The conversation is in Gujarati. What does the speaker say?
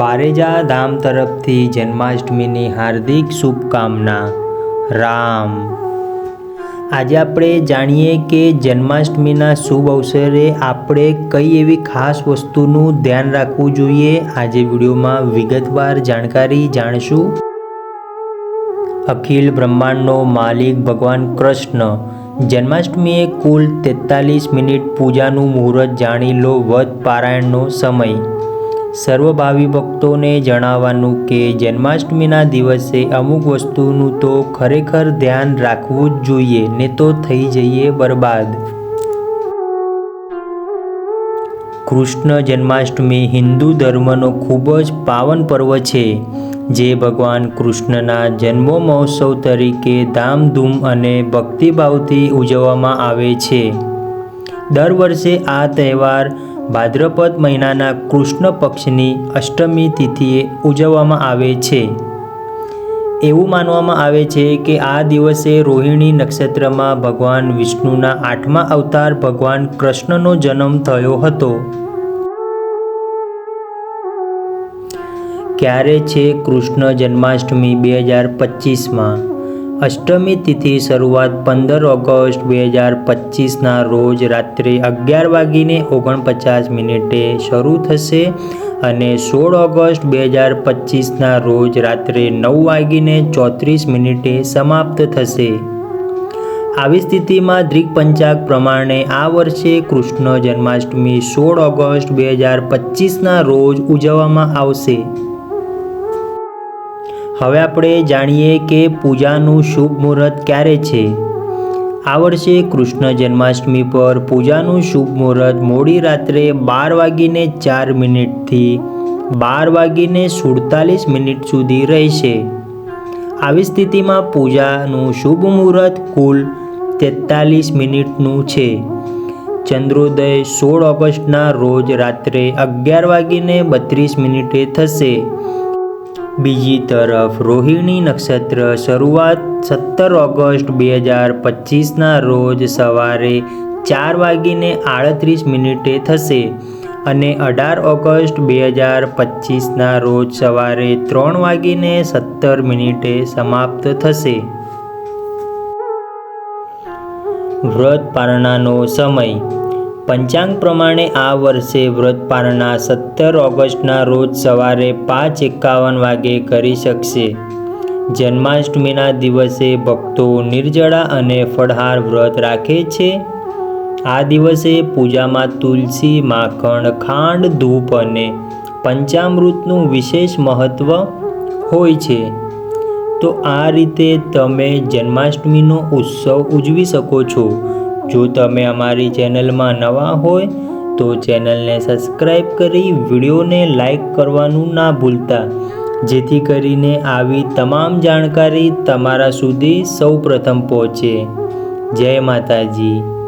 બારેજા ધામ તરફથી જન્માષ્ટમીની હાર્દિક શુભકામના. રામ. આજે આપણે જાણીએ કે જન્માષ્ટમીના શુભ અવસરે આપણે કઈ એવી ખાસ વસ્તુનું ધ્યાન રાખવું જોઈએ આજે વિડીયોમાં વિગતવાર જાણકારી જાણશું. અખિલ બ્રહ્માંડનો માલિક ભગવાન કૃષ્ણ. જન્માષ્ટમીએ કુલ તેતાલીસ મિનિટ પૂજાનું મુહૂર્ત જાણી લો વધ પારાયણનો સમય. સર્વભાવી ભક્તોને જણાવવાનું કે જન્માષ્ટમીના દિવસે અમુક વસ્તુનું તો ખરેખર ધ્યાન રાખવું જ જોઈએ, ને તો થઈ જઈએ બરબાદ. કૃષ્ણ જન્માષ્ટમી હિન્દુ ધર્મનો ખૂબ જ પાવન પર્વ છે. જે ભગવાન કૃષ્ણના જન્મો મહોત્સવ તરીકે ધામધૂમ અને ભક્તિભાવથી ઉજવવામાં આવે છે. દર વર્ષે આ તહેવાર ભાદ્રપદ મહિનાના કૃષ્ણ પક્ષની અષ્ટમી તિથિએ ઉજવવામાં આવે છે. એવું માનવામાં આવે છે કે આ દિવસે રોહિણી નક્ષત્રમાં ભગવાન વિષ્ણુના આઠમા અવતાર ભગવાન કૃષ્ણનો જન્મ થયો હતો. ક્યારે છે કૃષ્ણ જન્માષ્ટમી બે હજાર પચીસમાં? અષ્ટમી તિથિ શરૂઆત પંદર ઓગસ્ટ બે હજાર પચીસના રોજ રાત્રે અગિયાર વાગીને ઓગણપચાસ મિનિટે શરૂ થશે અને સોળ ઓગસ્ટ બે હજાર પચીસના રોજ રાત્રે નવ વાગીને ચોત્રીસ મિનિટે સમાપ્ત થશે. આવી સ્થિતિમાં દ્રિક પ્રમાણે આ વર્ષે કૃષ્ણ જન્માષ્ટમી સોળ ઓગસ્ટ બે હજાર પચીસના રોજ ઉજવવામાં આવશે. હવે આપણે જાણીએ કે પૂજાનું શુભ મુહૂર્ત ક્યારે છે. આ વર્ષે કૃષ્ણ જન્માષ્ટમી પર પૂજાનું શુભ મુહૂર્ત મોડી રાત્રે બાર વાગીને ચાર મિનિટથી બાર વાગીને સુડતાલીસ મિનિટ સુધી રહેશે. આવી સ્થિતિમાં પૂજાનું શુભ મુહૂર્ત કુલ તેતાલીસ મિનિટનું છે. ચંદ્રોદય સોળ ઓગસ્ટના રોજ રાત્રે અગિયાર વાગીને બત્રીસ મિનિટે થશે. બીજી તરફ, રોહિણી નક્ષત્ર શરૂઆત સત્તર ઓગસ્ટ બે હજાર પચીસના રોજ સવારે ચાર વાગીને આડત્રીસ મિનિટે થશે અને અઢાર ઓગસ્ટ બે હજાર પચીસના રોજ સવારે ત્રણ વાગીને સત્તર મિનિટે સમાપ્ત થશે. વ્રત પારણાનો સમય પંચાંગ પ્રમાણે આ વર્ષે વ્રત પારણા સત્તર ઓગસ્ટના રોજ સવારે પાંચ એકાવન વાગે કરી શકશે. જન્માષ્ટમીના દિવસે ભક્તો નિર્જળા અને ફળહાર વ્રત રાખે છે. આ દિવસે પૂજામાં તુલસી, માખણ, ખાંડ, ધૂપ અને પંચામૃતનું વિશેષ મહત્ત્વ હોય છે. તો આ રીતે તમે જન્માષ્ટમીનો ઉત્સવ ઉજવી શકો છો. જો તમે અમારી ચેનલમાં નવા હોય તો ચેનલને સબસ્ક્રાઈબ કરી વિડીયોને લાઈક કરવાનું ના ભૂલતા. જેથી કરીને આવી તમામ જાણકારી તમારા સુધી સૌ પ્રથમ પહોંચે. જય માતાજી.